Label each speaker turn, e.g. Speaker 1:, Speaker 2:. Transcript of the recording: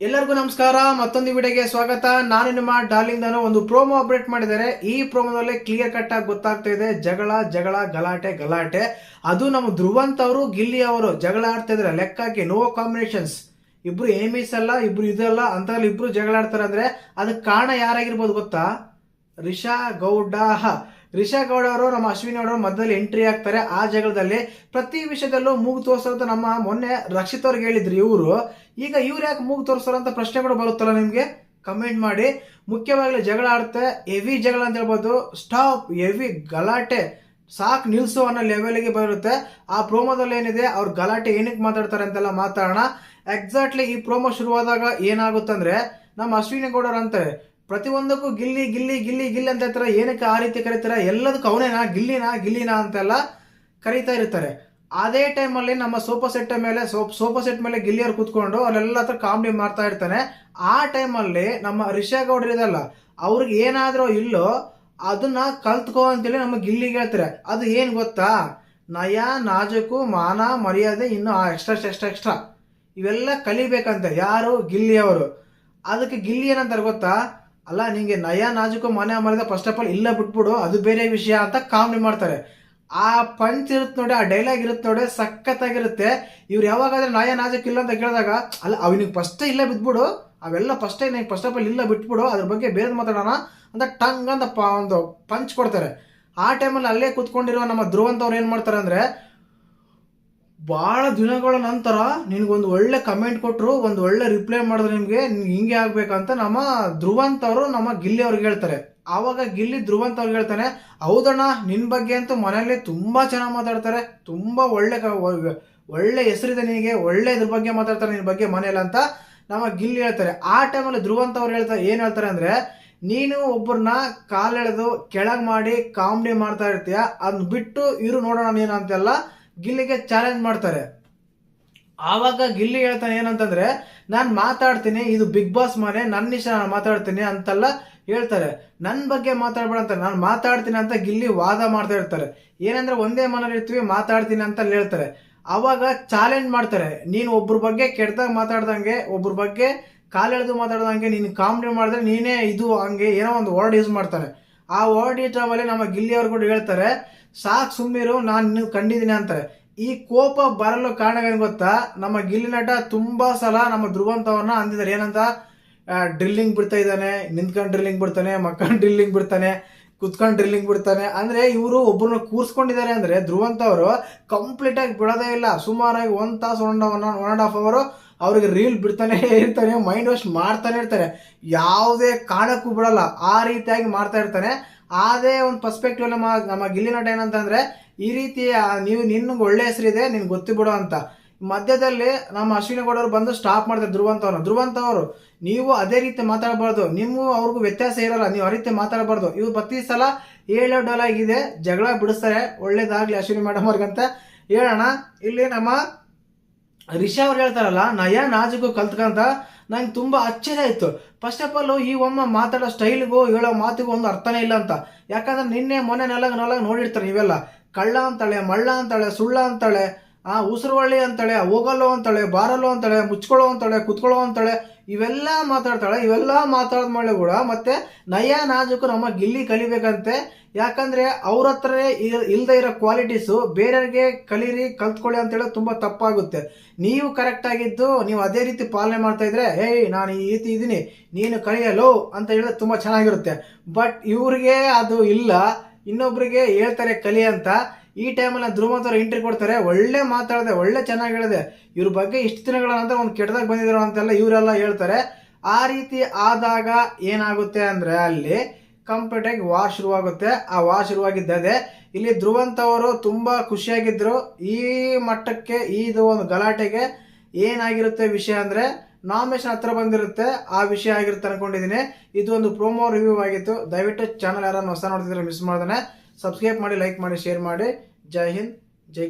Speaker 1: ಎಲ್ಲರಿಗೂ ನಮಸ್ಕಾರ, ಮತ್ತೊಂದು ವಿಡಿಯೋಗೆ ಸ್ವಾಗತ. ನಾನು ನಿಮ್ಮ ಡಾರ್ಲಿಂಗ್ ನಾನು ಒಂದು ಪ್ರೋಮೋ ಅಪ್ಡೇಟ್ ಮಾಡಿದ್ದಾರೆ. ಈ ಪ್ರೋಮೋದಲ್ಲಿ ಕ್ಲಿಯರ್ ಕಟ್ ಆಗಿ ಗೊತ್ತಾಗ್ತಾ ಇದೆ. ಜಗಳ ಜಗಳ, ಗಲಾಟೆ ಗಲಾಟೆ. ಅದು ನಮ್ಮ ಧ್ರುವಂತ್ ಅವರು, ಗಿಲ್ಲಿ ಅವರು ಜಗಳ ಆಡ್ತಾ ಇದ್ದಾರೆ. ಲೆಕ್ಕಕ್ಕೆ ನೋ ಕಾಂಬಿನೇಷನ್ಸ್ ಇಬ್ರು ಏಮೀಸ್ ಅಲ್ಲ, ಇಬ್ರು ಇದಲ್ಲ ಅಂತ ಇಬ್ರು ಜಗಳ ಆಡ್ತಾರೆ ಅಂದ್ರೆ, ಅದಕ್ಕೆ ಕಾರಣ ಯಾರಾಗಿರ್ಬೋದು ಗೊತ್ತಾ? ರಿಷಾ ಗೌಡ. ರಿಷಾ ಗೌಡ ಅವರು, ನಮ್ಮ ಅಶ್ವಿನಿ ಅವರು ಮಧ್ಯದಲ್ಲಿ ಎಂಟ್ರಿ ಆಗ್ತಾರೆ. ಆ ಜಗಳದಲ್ಲಿ ಪ್ರತಿ ವಿಷಯದಲ್ಲೂ ಮೂಗು ತೋರಿಸೋದು ನಮ್ಮ ಮೊನ್ನೆ ರಕ್ಷಿತ್ ಅವ್ರಿಗೆ ಹೇಳಿದ್ರು ಇವರು. ಈಗ ಇವ್ರು ಯಾಕೆ ಮೂಗು ತೋರಿಸೋರು ಅಂತ ಪ್ರಶ್ನೆಗಳು ಬರುತ್ತಲ್ಲ ನಿಮಗೆ? ಕಮೆಂಟ್ ಮಾಡಿ. ಮುಖ್ಯವಾಗಿ ಜಗಳ ಆಡುತ್ತೆ. ಹೆವಿ ಜಗಳ ಅಂತ ಹೇಳ್ಬೋದು. ಸ್ಟಾಪ್ ಹೆವಿ ಗಲಾಟೆ. ಸಾಕ್ ನಿಲ್ಸು ಅನ್ನೋ ಲೆವೆಲ್ಗೆ ಬರುತ್ತೆ. ಆ ಪ್ರೋಮೋದಲ್ಲಿ ಏನಿದೆ? ಅವ್ರು ಗಲಾಟೆ ಏನಕ್ಕೆ ಮಾತಾಡ್ತಾರೆ ಅಂತೆಲ್ಲ ಮಾತಾಡೋಣ. ಎಕ್ಸಾಕ್ಟ್ಲಿ ಈ ಪ್ರೋಮೋ ಶುರುವಾದಾಗ ಏನಾಗುತ್ತಂದ್ರೆ ನಮ್ಮ ಅಶ್ವಿನಿ ಗೌಡರು ಅಂತಾರೆ ಪ್ರತಿಯೊಂದಕ್ಕೂ ಗಿಲ್ಲಿ ಗಿಲ್ಲಿ ಗಿಲ್ಲಿ ಗಿಲ್ಲಿ ಅಂತ ಹೇಳ್ತಾರೆ. ಏನಕ್ಕೆ ಆ ರೀತಿ ಕರೀತಾರೆ? ಎಲ್ಲದಕ್ಕೂ ಅವನೇನಾ? ಗಿಲ್ಲಿನಾ? ಗಿಲ್ಲಿನಾ ಅಂತೆಲ್ಲ ಕರೀತಾ ಇರ್ತಾರೆ. ಅದೇ ಟೈಮಲ್ಲಿ ನಮ್ಮ ಸೋಫಾ ಸೆಟ್ ಮೇಲೆ ಸೋಪ್ ಸೋಫಾ ಸೆಟ್ ಮೇಲೆ ಗಿಲ್ಲಿಯವ್ರು ಕೂತ್ಕೊಂಡು ಅಲ್ಲೆಲ್ಲ ಹತ್ರ ಕಾಮಿಡಿ ಮಾಡ್ತಾ ಇರ್ತಾನೆ. ಆ ಟೈಮಲ್ಲಿ ನಮ್ಮ ರಿಷಾ ಗೌಡ್ರು ಇದಲ್ಲ, ಅವ್ರಿಗೆ ಏನಾದರೂ ಇಲ್ಲೋ ಅದನ್ನ ಕಲ್ತ್ಕೋ ಅಂತೇಳಿ ನಮ್ಮ ಗಿಲ್ಲಿಗೆ ಹೇಳ್ತಾರೆ. ಅದು ಏನು ಗೊತ್ತಾ? ನಯ, ನಾಜೂಕು, ಮಾನ, ಮರ್ಯಾದೆ, ಇನ್ನು ಎಕ್ಸ್ಟ್ರಾ ಎಕ್ಸ್ಟ್ರಾ ಎಕ್ಸ್ಟ್ರಾ ಇವೆಲ್ಲ ಕಲಿಬೇಕಂತೆ. ಯಾರು? ಗಿಲ್ಲಿಯವರು. ಅದಕ್ಕೆ ಗಿಲ್ಲಿ ಏನಂತಾರೆ ಗೊತ್ತಾ? ಅಲ್ಲ, ನಿಂಗೆ ನಯ ನಾಜುಕು ಮನೆ ಮಾಡಿದ ಫಸ್ಟ್ ಆಫ್ ಆಲ್ ಇಲ್ಲ ಬಿಟ್ಬಿಡು, ಅದು ಬೇರೆ ವಿಷಯ ಅಂತ ಕಾಮಿಡಿ ಮಾಡ್ತಾರೆ. ಆ ಪಂಚ್ ಇರುತ್ತೆ ನೋಡಿ, ಆ ಡೈಲಾಗ್ ಇರುತ್ತೆ ನೋಡಿ, ಸಖತ್ತಾಗಿರುತ್ತೆ. ಇವ್ರು ಯಾವಾಗಾದ್ರೆ ನಯ ನಾಜುಕ್ ಇಲ್ಲ ಅಂತ ಕೇಳಿದಾಗ, ಅಲ್ಲ, ಅವನಿಗೆ ಫಸ್ಟ್ ಇಲ್ಲ ಬಿದ್ಬಿಡು, ಅವೆಲ್ಲ ಫಸ್ಟ್ ನನಗೆ ಫಸ್ಟ್ ಆಫ್ ಆಲ್ ಇಲ್ಲ ಬಿಟ್ಬಿಡು, ಅದ್ರ ಬಗ್ಗೆ ಬೇರೆ ಮಾತಾಡೋಣ ಅಂತ ಟಂಗ್ ಅಂತ ಒಂದು ಪಂಚ್ ಕೊಡ್ತಾರೆ. ಆ ಟೈಮಲ್ಲಿ ಅಲ್ಲೇ ಕೂತ್ಕೊಂಡಿರೋ ನಮ್ಮ ಧ್ರುವಂತವ್ರು ಏನು ಮಾಡ್ತಾರೆ ಅಂದರೆ ಭಾಳ ದಿನಗಳ ನಂತರ ನಿನಗೊಂದು ಒಳ್ಳೆ ಕಮೆಂಟ್ ಕೊಟ್ಟರು ಒಂದು ಒಳ್ಳೆ ರಿಪ್ಲೈ ಮಾಡಿದ್ರೆ ನಿಮಗೆ ಹಿಂಗೆ ಆಗಬೇಕಂತ ನಮ್ಮ ಧ್ರುವಂತ್ ಅವರು ನಮ್ಮ ಗಿಲ್ಲಿ ಅವ್ರಿಗೆ ಹೇಳ್ತಾರೆ. ಆವಾಗ ಗಿಲ್ಲಿ ಧ್ರುವಂತ್ ಅವ್ರಿಗೆ ಹೇಳ್ತಾನೆ, ಹೌದಣ್ಣ ನಿನ್ನ ಬಗ್ಗೆ ಅಂತೂ ಮನೆಯಲ್ಲಿ ತುಂಬ ಚೆನ್ನಾಗಿ ಮಾತಾಡ್ತಾರೆ, ತುಂಬ ಒಳ್ಳೆ ಒಳ್ಳೆ ಹೆಸರಿದೆ ನಿನಗೆ, ಒಳ್ಳೆ ಇದ್ರ ಬಗ್ಗೆ ಮಾತಾಡ್ತಾರೆ ನಿನ್ನ ಬಗ್ಗೆ ಮನೇಲಿ ಅಂತ ನಮ್ಮ ಗಿಲ್ಲಿ ಹೇಳ್ತಾರೆ. ಆ ಟೈಮಲ್ಲಿ ಧ್ರುವಂತ್ ಅವ್ರು ಹೇಳ್ತಾರೆ ಏನು ಹೇಳ್ತಾರೆ ಅಂದರೆ, ನೀನು ಒಬ್ಬರನ್ನ ಕಾಲೆಳೆದು ಕೆಳಗೆ ಮಾಡಿ ಕಾಮಿಡಿ ಮಾಡ್ತಾ ಇರ್ತೀಯ? ಅದನ್ನ ಬಿಟ್ಟು ಇರು ನೋಡೋಣ ನೀನು ಅಂತೆಲ್ಲ ಗಿಲ್ಲಿಗೆ ಚಾಲೆಂಜ್ ಮಾಡ್ತಾರೆ. ಆವಾಗ ಗಿಲ್ಲಿ ಹೇಳ್ತಾನೆ ಏನಂತಂದ್ರೆ, ನಾನು ಮಾತಾಡ್ತೀನಿ, ಇದು ಬಿಗ್ ಬಾಸ್ ಮನೆ ನನ್ನ ಇಷ್ಟ ನಾನು ಮಾತಾಡ್ತೀನಿ ಅಂತೆಲ್ಲ ಹೇಳ್ತಾರೆ. ನನ್ನ ಬಗ್ಗೆ ಮಾತಾಡ್ಬೇಡ ಅಂತ, ನಾನು ಮಾತಾಡ್ತೀನಿ ಅಂತ ಗಿಲ್ಲಿ ವಾದ ಮಾಡ್ತಾ ಇರ್ತಾರೆ. ಏನಂದ್ರೆ ಒಂದೇ ಮನೇಲಿ ಇರ್ತೀವಿ, ಮಾತಾಡ್ತೀನಿ ಅಂತ ಹೇಳ್ತಾರೆ. ಆವಾಗ ಚಾಲೆಂಜ್ ಮಾಡ್ತಾರೆ. ನೀನು ಒಬ್ರ ಬಗ್ಗೆ ಕೆಟ್ಟದಾಗ ಮಾತಾಡ್ದಂಗೆ, ಒಬ್ರ ಬಗ್ಗೆ ಕಾಲೆಳೆದು ಮಾತಾಡ್ದಂಗೆ, ನೀನು ಕಾಮಿಡಿ ಮಾಡಿದ್ರೆ ನೀನೇ ಇದು ಹಂಗೆ ಏನೋ ಒಂದು ವರ್ಡ್ ಯೂಸ್ ಮಾಡ್ತಾರೆ ಆ ವರ್ಡ್ ಯೂಸ್ ಆಮೇಲೆ ನಮ್ಮ ಗಿಲ್ಲಿ ಅವ್ರು ಕೂಡ ಹೇಳ್ತಾರೆ ಸಾಕ್ ಸುಮ್ಮಿರು ನಾನು ಕಂಡಿದ್ದೀನಿ ಅಂತಾರೆ. ಈ ಕೋಪ ಬರಲು ಕಾರಣ ಏನು ಗೊತ್ತಾ? ನಮ್ಮ ಗಿಲ್ಲಿ ನಟ ತುಂಬಾ ಸಲ ನಮ್ಮ ಧ್ರುವಂತವನ್ನ ಅಂದಿದ್ದಾರೆ. ಏನಂತ? ಡ್ರಿಲ್ಲಿಂಗ್ ಬಿಡ್ತಾ ಇದ್ದಾನೆ, ನಿಂತ್ಕೊಂಡು ಡ್ರಿಲ್ಲಿಂಗ್ ಬಿಡ್ತಾನೆ, ಮಕ್ಕಂಡು ಡ್ರಿಲ್ಲಿಂಗ್ ಬಿಡ್ತಾನೆ, ಕುತ್ಕೊಂಡು ಡ್ರಿಲ್ಲಿಂಗ್ ಬಿಡ್ತಾನೆ. ಅಂದ್ರೆ ಇವರು ಒಬ್ಬರನ್ನ ಕೂರ್ಸ್ಕೊಂಡಿದ್ದಾರೆ ಅಂದ್ರೆ ಧ್ರುವಂತ ಅವರು ಕಂಪ್ಲೀಟ್ ಆಗಿ ಬಿಡೋದೇ ಇಲ್ಲ. ಸುಮಾರಾಗಿ ಒಂದ್ ತಾಸು ಒನ್ ಒನ್ ಅಂಡ್ ಹಾಫ್ ಅವರು ಅವ್ರಿಗೆ ರೀಲ್ ಬಿಡ್ತಾನೆ ಇರ್ತಾನೆ ಮೈಂಡ್ ವಾಶ್ ಮಾಡ್ತಾನೆ ಇರ್ತಾರೆ ಯಾವುದೇ ಕಾರಣಕ್ಕೂ ಬಿಡಲ್ಲ. ಆ ರೀತಿಯಾಗಿ ಮಾಡ್ತಾ ಇರ್ತಾನೆ. ಅದೇ ಒಂದು ಪರ್ಸ್ಪೆಕ್ಟಿವ್ ನಮ್ಮ ನಮ್ಮ ಗಿಲ್ಲಿ ನಟ ಏನಂತಂದ್ರೆ, ಈ ರೀತಿ ನೀವು ನಿನ್ಗೆ ಒಳ್ಳೆ ಹೆಸರಿದೆ ನಿನ್ ಗೊತ್ತಿ ಬಿಡೋ ಅಂತ. ಮಧ್ಯದಲ್ಲಿ ನಮ್ಮ ಅಶ್ವಿನಿ ಗೌಡ ಅವರು ಬಂದು ಸ್ಟಾಪ್ ಮಾಡ್ತಾರೆ ಧ್ರುವಂತ ಅವ್ರನ್ನ. ಧ್ರುವಂತ ಅವರು, ನೀವು ಅದೇ ರೀತಿ ಮಾತಾಡಬಾರ್ದು. ನಿಮ್ಮ ಅವ್ರಿಗೂ ವ್ಯತ್ಯಾಸ ಇರಲ್ಲ. ನೀವು ಆ ರೀತಿ ಮಾತಾಡಬಾರ್ದು. ಇವ್ರು ಪ್ರತಿ ಸಲ ಹೇಳೋ ಡಾಲಾಗಿದೆ ಜಗಳ ಬಿಡಿಸ್ತಾರೆ. ಒಳ್ಳೇದಾಗ್ಲಿ ಅಶ್ವಿನಿ ಮೇಡಮ್ ಅವ್ರಿಗಂತ. ಹೇಳೋಣ, ಇಲ್ಲಿ ನಮ್ಮ ರಿಷಾ ಅವ್ರು ಹೇಳ್ತಾರಲ್ಲ ನಯ ನಾಜುಕು ಕಲ್ತ್ಕಂತ, ನಂಗೆ ತುಂಬ ಆಶ್ಚರ್ಯ ಆಯಿತು. ಫಸ್ಟ್ ಆಫ್ ಆಲ್ ಈ ಒಮ್ಮ ಮಾತಾಡೋ ಸ್ಟೈಲ್ಗೂ ಹೇಳೋ ಮಾತಿಗೂ ಒಂದು ಅರ್ಥನೇ ಇಲ್ಲ ಅಂತ. ಯಾಕಂದ್ರೆ ನಿನ್ನೆ ಮೊನ್ನೆ ನೆಲಗ ನೆಲಗ ನೋಡಿರ್ತಾರೆ ನೀವೆಲ್ಲ. ಕಳ್ಳ ಅಂತಾಳೆ, ಮಳ್ಳ ಅಂತಾಳೆ, ಸುಳ್ಳ ಅಂತಾಳೆ. ಆ ಉಸಿರುವಳ್ಳಿ ಅಂತಾಳೆ ಹೋಗಲ್ಲೋ ಅಂತಾಳೆ, ಬಾರಲ್ಲೋ ಅಂತಾಳೆ, ಮುಚ್ಕೊಳ್ಳೋ ಅಂತಾಳೆ, ಕುತ್ಕೊಳ್ಳೋ ಅಂತಾಳೆ, ಇವೆಲ್ಲ ಮಾತಾಡ್ತಾಳೆ. ಇವೆಲ್ಲ ಮಾತಾಡಿದ ಮೇಲೆ ಕೂಡ ಮತ್ತೆ ನಯ ನಾಜುಕು ನಮ್ಮ ಗಿಲ್ಲಿ ಕಲಿಬೇಕಂತೆ. ಯಾಕಂದ್ರೆ ಅವ್ರ ಹತ್ರನೇ ಇಲ್ದೇ ಇರೋ ಕ್ವಾಲಿಟೀಸು ಬೇರೆಯವ್ರಿಗೆ ಕಲೀರಿ, ಕಲ್ತ್ಕೊಳ್ಳಿ ಅಂತ ಹೇಳೋದು ತುಂಬ ತಪ್ಪಾಗುತ್ತೆ. ನೀವು ಕರೆಕ್ಟ್ ಆಗಿದ್ದು ನೀವು ಅದೇ ರೀತಿ ಪಾಲನೆ ಮಾಡ್ತಾ ಇದ್ರೆ ಏಯ್ ನಾನು ಈ ರೀತಿ ಇದ್ದೀನಿ, ನೀನು ಕಲಿಯಲು ಅಂತ ಹೇಳಿದ್ರೆ ತುಂಬ ಚೆನ್ನಾಗಿರುತ್ತೆ. ಬಟ್ ಇವ್ರಿಗೆ ಅದು ಇಲ್ಲ. ಇನ್ನೊಬ್ರಿಗೆ ಹೇಳ್ತಾರೆ ಕಲಿ ಅಂತ. ಈ ಟೈಮಲ್ಲಿ ಧ್ರುವ ಅವರು ಎಂಟ್ರಿ ಕೊಡ್ತಾರೆ, ಒಳ್ಳೆ ಮಾತಾಡಿದೆ, ಒಳ್ಳೆ ಚೆನ್ನಾಗಿ ಹೇಳಿದೆ. ಇವ್ರ ಬಗ್ಗೆ ಇಷ್ಟು ದಿನಗಳ ನಂತರ ಒಂದು ಕೆಟ್ಟದಾಗ ಬಂದಿದ್ರು ಅಂತೆಲ್ಲ ಇವರೆಲ್ಲ ಹೇಳ್ತಾರೆ. ಆ ರೀತಿ ಆದಾಗ ಏನಾಗುತ್ತೆ ಅಂದರೆ ಅಲ್ಲಿ ಕಂಪ್ಲೀಟಾಗಿ ವಾರ್ ಶುರುವಾಗುತ್ತೆ. ಆ ವಾರ್ ಶುರುವಾಗಿದ್ದದೆ ಇಲ್ಲಿ ಧ್ರುವಂತ್ ಅವರು ತುಂಬ ಖುಷಿಯಾಗಿದ್ದರು ಈ ಮಟ್ಟಕ್ಕೆ, ಇದು ಒಂದು ಗಲಾಟೆಗೆ ಏನಾಗಿರುತ್ತೆ ವಿಷಯ ಅಂದರೆ ನಾಮಿನೇಷನ್ ಹತ್ರ ಬಂದಿರುತ್ತೆ. ಆ ವಿಷಯ ಆಗಿರುತ್ತೆ ಅನ್ಕೊಂಡಿದ್ದೀನಿ ಇದು ಒಂದು ಪ್ರೋಮೋ ರಿವ್ಯೂ ಆಗಿತ್ತು. ದಯವಿಟ್ಟು ಚಾನಲ್ ಯಾರನ್ನು ಹೊಸ ನೋಡ್ತಿದ್ರೆ ಮಿಸ್ ಮಾಡ್ದಾನೆ. ಸಬ್ಸ್ಕ್ರೈಬ್ ಮಾಡಿ ಲೈಕ್ ಮಾಡಿ ಶೇರ್ ಮಾಡಿ. ಜೈ ಹಿಂದ್ ಜೈ